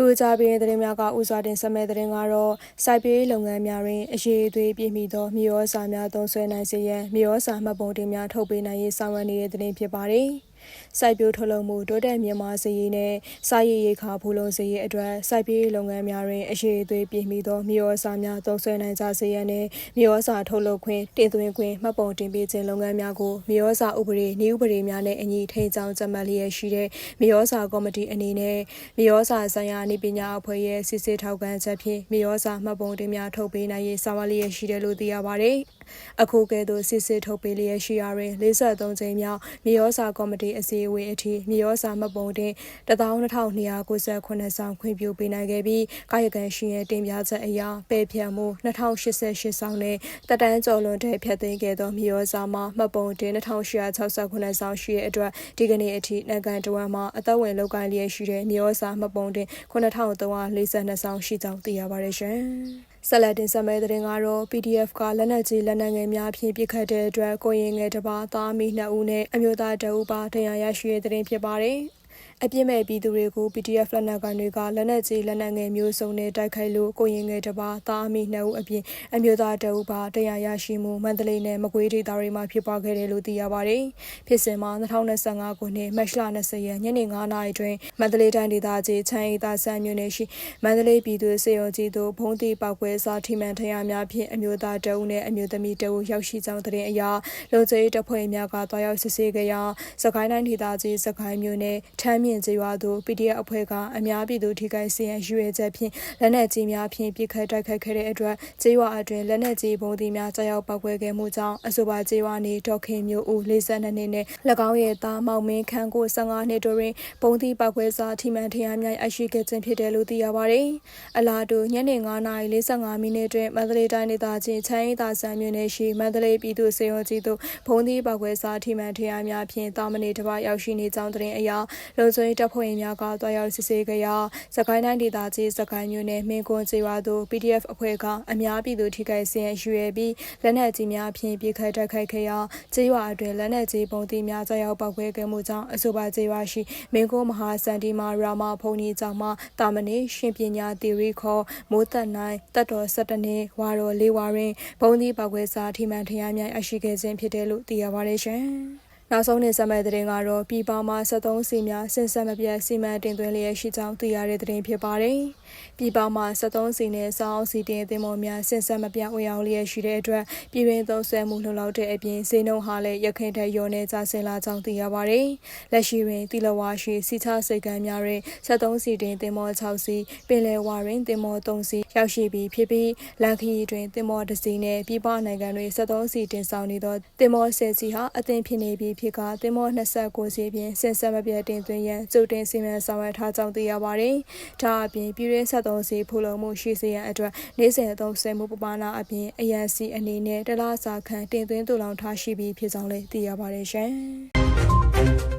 ထို့ကြပြီးသတင်းများကဥစွာတင်ဆက်မဲ့သတင်းကတော့စိုက်ပျိုးရေးလုပ်ငန်းများတွင်အရေးအသွေးပြည့်မီသောမြေဩဇာများသုံးစွဲနိုင်စေရန်မြေဩဇာမှတ်ပုံတင်များထုတ်ပေးနိုင်ရေးဆောင်ရွက်နေတဲ့သတင်းဖြစ်ပါတယ်။ စိုက်ပျိုးထုတ်လုပ်မှုတိုးတက်မြင့်မားစေရေးနဲ့စာရေးရိတ်ခါဖူလုံစေရေးအတွက်စိုက်ပျိုးရေးလုပ်ငန်းများတွင်အရေးအသွေးပြည့်မီသောမြေဩဇာများသုံးစွဲနိုင်ကြစေရန်နဲ့မြေဩဇာထုတ်လုပ်ခွင့်တင်သွင်းခွင့်မှတ်ပုံတင်ပေးခြင်းလုပ်ငန်းများကိုမြေဩဇာဥပဒေနည်းဥပဒေများနဲ့အညီထိန်းချောင်းကြပ်မတ်လျက်ရှိတဲ့မြေဩဇာကော်မတီအနေနဲ့မြေဩဇာဆိုင်ရာနေပညာအဖွဲ့ရဲ့စစ်စစ်ထောက်ခံချက်ဖြင့်မြေဩဇာမှတ်ပုံတင်များထုတ်ပေးနိုင်ရေးဆောင်ရွက်လျက်ရှိတယ်လို့သိရပါတယ်။ အခုကဲ့သို့စစ်စစ်ထုတ်ပေးလျက်ရှိရာတွင်53ကြိမ်မြောက်မြေဩဇာကော်မတီအစည်းအဝေးအထိမြေဩဇာမှတ်ပုံတင်12298ဆောင်ခွင့်ပြုပေးနိုင်ခဲ့ပြီးကာယကံရှင်ရဲ့တင်ပြချက်အရပယ်ဖြတ်မှု2088ဆောင်နဲ့တက်တန်းကျော်လွန်တဲ့ဖြတ်သိမ်းခဲ့သောမြေဩဇာမှမှတ်ပုံတင်2869ဆောင်ရှိတဲ့အတွက်ဒီကနေ့အထိနိုင်ငံတော်မှာအသက်ဝင်လောက်ကိုင်းလျက်ရှိတဲ့မြေဩဇာမှတ်ပုံတင်9342ဆောင်ရှိကြောင်းသိရပါတယ်ရှင်။ ဆက်လက်တင်ဆက်မယ့်သတင်းကတော့ PDF ကလက်နက်ကြီးလက်နက်ငယ်များဖြင့်ပစ်ခတ်တဲ့အတွက်ကိုရင်ငယ်တစ်ပါးသားမိနှစ်ဦးနဲ့အမျိုးသားတအုပ်ပါတရားရရှိတဲ့သတင်းဖြစ်ပါတယ်။ အပြစ်မဲ့ပြည်သူတွေကို PDF လက်နက်ကန်တွေကလက်နက်ကြီးလက်နက်ငယ်မျိုးစုံနဲ့တိုက်ခိုက်လို့ကိုရင်ငယ်တစ်ပါးသားအမိနှစ်ဦးအပြင်အမျိုးသားတအုပ်ပါတရားရရှိမှုမန္တလေးနဲ့မကွေးဒေသတွေမှာဖြစ်ပွားခဲ့တယ်လို့သိရပါတယ်။ဖြစ်စဉ်မှာ2025ခုနှစ်မတ်လ20ရက်ညနေ9နာရီတွင်မန္တလေးတိုင်းဒေသကြီးချမ်းရီသာဆန်မြို့နယ်ရှိမန္တလေးပြည်သူ့စေယုံကြီးတို့ဘုံတိပောက်ကွဲစာထိမှန်ထရများဖြင့်အမျိုးသားတအုပ်နဲ့အမျိုးသမီးတအုပ်ရောက်ရှိကြောင်းသတင်းအရလုံခြုံရေးတပ်ဖွဲ့များကတွားရောက်စစ်ဆေးကြရာစကိုင်းတိုင်းဒေသကြီးစကိုင်းမြို့နယ်ထမ်းမြင့်ကျေးရွာသို့ PDF အဖွဲ့ကအများပြည်သူထိခိုက်စေရန်ရွေချက်ဖြင့်လက်နက်ကြီးများဖြင့်ပစ်ခတ်တိုက်ခိုက်ခဲ့တဲ့အတွက်ကျေးရွာအတွင်းလက်နက်ကြီးပုံသီးများကြောက်ရောက်ပောက်ကွဲခဲ့မှုကြောင့်အဆိုပါကျေးရွာနေဒေါက်ခင်မျိုးဦး42နှစ်နဲ့၎င်းရဲ့သားမောင်မင်းခန်းကို15နှစ်တို့တွင်ပုံသီးပောက်ကွဲစာထိမှန်ထရများအရှိခဲ့ခြင်းဖြစ်တယ်လို့သိရပါတယ်။အလားတူညနေ9:45မိနစ်တွင်မန္တလေးတိုင်းဒေသကြီးချမ်းရီသာဆန်မြို့နယ်ရှိမန္တလေးပြည်သူ့စေယုံကြီးသို့ဘုံသီးပောက်ကွဲစာထိမှန်ထရများဖြင့်တာမဏေတစ်ပါးရောက်ရှိနေကြောင်းသတင်းအရလုံခြုံရေးတပ်ဖွဲ့များကတွားရောက်စစ်ဆေးကြရာစကိုင်းတိုင်းဒေသကြီးစကိုင်းမြို့နယ်မင်းကွန်းကျေးရွာသို့ PDF အဖွဲ့ကအများပြည်သူထိခိုက်စင်ရွေပြီးလက်နက်ကြီးများဖြင့်ပြစ်ခတ်တိုက်ခိုက်ခဲ့ရာကျေးရွာအတွင်းလက်နက်ကြီးပုံသီးများကြောက်ရောက်ပောက်ကွဲခဲ့မှုကြောင့်အဆိုပါကျေးရွာရှိမင်းကွန်းမဟာစန္ဒီမာရာမဖုန်ကြီးကျောင်းမှတာမဏေရှင်ပညာသီရိခေါ်မိုးသက်နိုင်တက်တော်၁၇နှစ်ဝါတော်လေးဝါတွင်ဘုံသီးပောက်ကွဲစာထိမှန်ထရများအရှိခဲ့ခြင်းဖြစ်တယ်လို့သိရပါတယ်ရှင်။ နောက်ဆုံးနေဆက်မဲ့တဲ့တင်ကတော့ပြည်ပမှာ73စီများဆင်ဆက်မပြတ်စီမံတင်သွင်းလျက်ရှိကြောင်းသိရတဲ့တဲ့တင်ဖြစ်ပါတယ်။ပြည်ပမှာ73စီနဲ့စောင်းစီတင်သင်္ဘောများဆင်ဆက်မပြတ်ဝင်ရောက်လျက်ရှိတဲ့အတွက်ပြည်တွင်းသုံးဆွဲမှုလှုပ်လောက်တဲ့အပြင်ဈေးနှုန်းဟာလည်းရခိုင်ထက်လျော့နေကြဆင်လာကြောင်းသိရပါတယ်။လက်ရှိတွင်တီလဝါရှိစီချစိတ်ကမ်းများတွင်73စီတင်သင်္ဘော6စီပင်လယ်ဝါတွင်သင်္ဘော3စီရောက်ရှိပြီးဖြစ်ပြီးလန်ခီတွင်သင်္ဘော1စီနဲ့ပြည်ပနိုင်ငံတွင်73စီတင်ဆောင်နေသောသင်္ဘော10စီဟာအသင်ဖြစ်နေပြီးဖြစ်ကသင်္ဘော29စီဖြင့်ဆင်ဆက်မပြတ်တင်သွင်းရန်စုတင်စီမံဆောင်ရွက်ထားကြောင်းသိရပါတယ်။ဒါအပြင်ပြည်ရင်း73စီဖူလုံမှုရှိစေရန်အတွက်နေ့စဉ်အသုံးဆမှုပပနာအပြင်အရန်စီအနေနဲ့တလားစာခန့်တင်သွင်းတူလောင်ထားရှိပြီးဖြစ်ကြောင်းလည်းသိရပါတယ်ရှင်။